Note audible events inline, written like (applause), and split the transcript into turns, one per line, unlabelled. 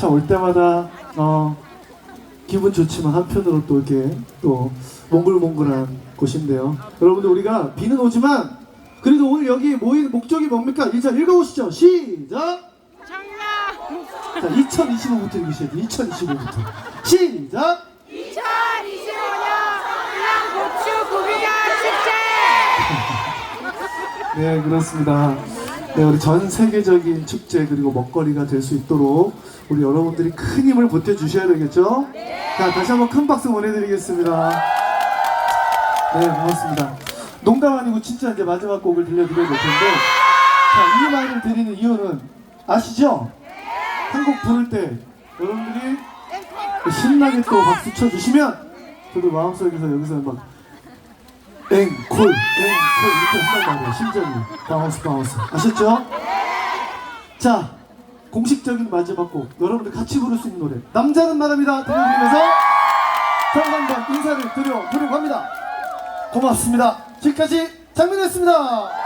참 올 때마다 어, 기분 좋지만 한편으로 또 이렇게 또 몽글몽글한 곳인데요. 여러분들 우리가 비는 오지만 그래도 오늘 여기 모인 목적이 뭡니까? 일단 읽어보시죠. 시작. 자, 2025부터 읽으셔야 돼요. 2025부터. 시작.
2025년 성남 고추 구비가 축제! (laughs)
네, 그렇습니다. 네, 우리 전 세계적인 축제 그리고 먹거리가 될 수 있도록 우리 여러분들이 큰 힘을 보태 주셔야 되겠죠? 자, 다시 한번 큰 박수 보내드리겠습니다. 네, 고맙습니다. 농담 아니고 진짜 이제 마지막 곡을 들려드려야 될 텐데, 자, 이 말을 드리는 이유는 아시죠? 한곡 부를 때 여러분들이 신나게 또 박수 쳐주시면 저도 마음속에서 여기서 막 앵콜, 앵콜 이렇게 한단 말이에요. 심장이 바운스 바운스 아셨죠? 자 공식적인 마지막 곡 여러분들 같이 부를 수 있는 노래 남자는 말합니다 들려드리면서 한번 인사를 드려보려고 합니다. 고맙습니다. 지금까지 장민이었습니다.